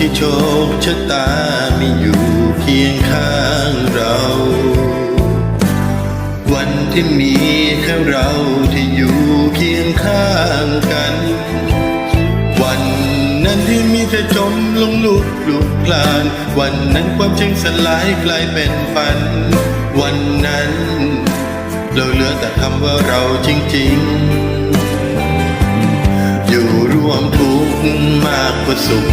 ที่โชคชะตาไม่อยู่เคียงข้างเรา วันที่มีแค่เราที่อยู่เคียงข้างกัน วันนั้นที่มีเธอจมลงลุกลุกคลาน วันนั้นความจริงสลายกลายเป็นฝัน วันนั้นเราเหลือแต่คำว่าเราจริง ๆ อยู่ร่วมทุกข์มากกว่าสุข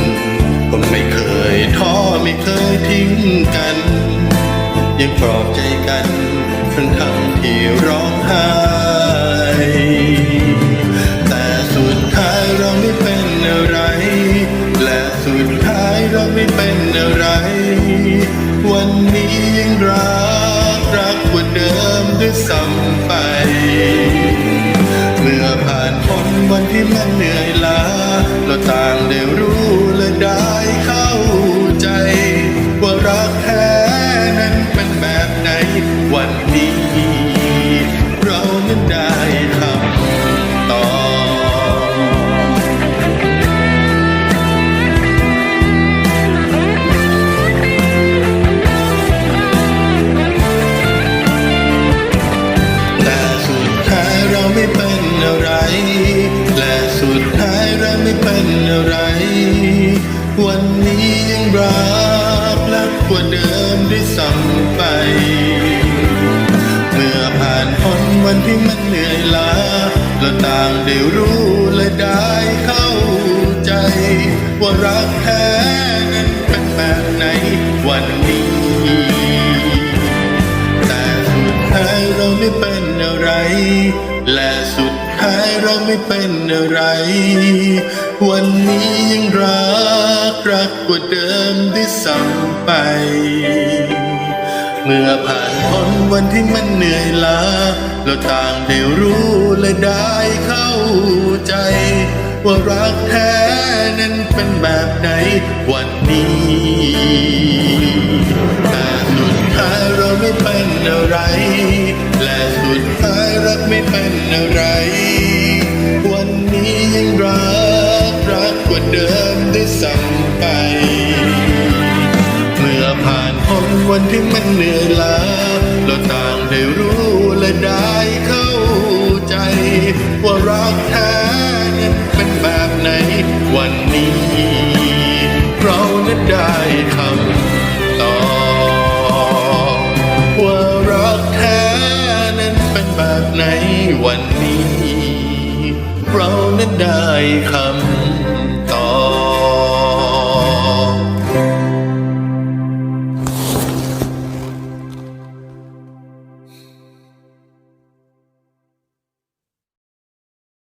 ไม่เคยท้อไม่เคยทิ้งกัน ยังปลอบใจกันทั้งทั้งที่ร้องไห้แต่สุดท้ายเราไม่เป็นอะไร และสุดท้ายเราไม่เป็นอะไร วันนี้ยังรักรักกว่าเดิมด้วยซ้ำ เป็นอะไร วันนี้ยังรักรักกว่าเดิมด้วยซ้ำไป เมื่อผ่านพ้นวันที่มันเหนื่อยล้าเราต่างได้รู้และได้เข้าใจ ว่ารักแท้นั้นเป็นแบบไหนวันนี้ แต่สุดท้ายเราไม่เป็นอะไร และสุดท้ายเราไม่เป็นอะไร วันนี้ยังรักรักกว่าเดิมด้วยซ้ำไป เมื่อผ่านพ้นวันที่มันเหนื่อยล้า เราต่างได้รู้และได้เข้าใจ ว่ารักแท้นั้นเป็นแบบไหนวันนี้แต่สุดท้ายเราไม่เป็นอะไร และสุดท้ายรักไม่เป็นอะไร วันที่มันเหนื่อยล้าเราต่างได้รู้และได้เข้าใจ ว่ารักแท้นั้นเป็นแบบไหนวันนี้ เรานั้นได้คำตอบว่ารักแท้นั้นเป็นแบบไหนวันนี้ เรานั้นได้คำ